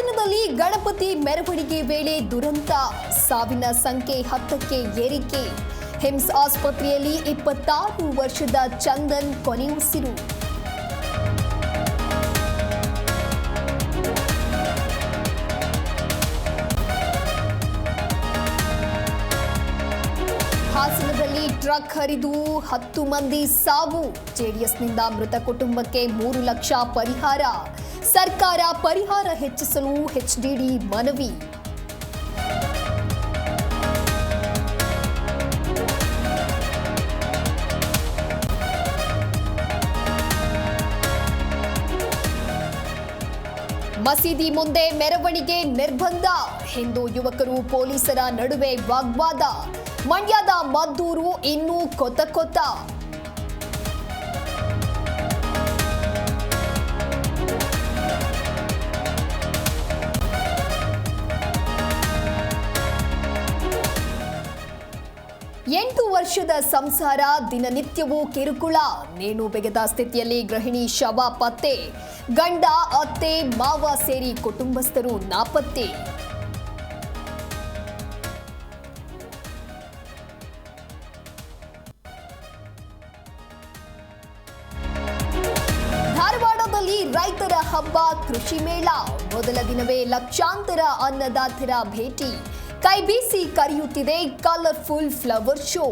ಮಂಡ್ಯದಲ್ಲಿ ಗಣಪತಿ ಮೆರವಣಿಗೆ ವೇಳೆ ದುರಂತ. ಸಾವಿನ ಸಂಖ್ಯೆ ಹತ್ತಕ್ಕೆ ಏರಿಕೆ. ಹಿಮ್ಸ್ ಆಸ್ಪತ್ರೆಯಲ್ಲಿ ಇಪ್ಪತ್ತಾರು ವರ್ಷದ ಚಂದನ್ ಕೊನೆಯುಸಿರು. ಹಾಸನದಲ್ಲಿ ಟ್ರಕ್ ಹರಿದು ಹತ್ತು ಮಂದಿ ಸಾವು. ಜೆಡಿಎಸ್ನಿಂದ ಮೃತ ಕುಟುಂಬಕ್ಕೆ ಮೂರು ಲಕ್ಷ ಪರಿಹಾರ. ಸರ್ಕಾರ ಪರಿಹಾರ ಹೆಚ್ಚಿಸಲು ಎಚ್ಡಿಡಿ ಮನವಿ. ಮಸೀದಿ ಮುಂದೆ ಮೆರವಣಿಗೆ ನಿರ್ಬಂಧ. ಹಿಂದೂ ಯುವಕರು ಪೊಲೀಸರ ನಡುವೆ ವಾಗ್ವಾದ. ಮಂಡ್ಯದ ಮದ್ದೂರು ಇನ್ನೂ ಕೊತ ಕೊತ್ತ ಎಂಟು ವರ್ಷದ ಸಂಸಾರ ದಿನನಿತ್ಯವೂ ಕಿರುಕುಳ. ನೇಣು ಬೆಗೆದ ಸ್ಥಿತಿಯಲ್ಲಿ ಗೃಹಿಣಿ ಶವ ಪತ್ತೆ. ಗಂಡ, ಅತ್ತೆ, ಮಾವ ಸೇರಿ ಕುಟುಂಬಸ್ಥರು ನಾಪತ್ತೆ. ಹಬ್ಬ ಕೃಷಿ ಮೇಳ. ಮೊದಲ ದಿನವೇ ಲಕ್ಷಾಂತರ ಅನ್ನದಾತರ ಭೇಟಿ. ಕೈಬೀಸಿ ಕರೆಯುತ್ತಿದೆ ಕಲರ್ಫುಲ್ ಫ್ಲವರ್ ಶೋ.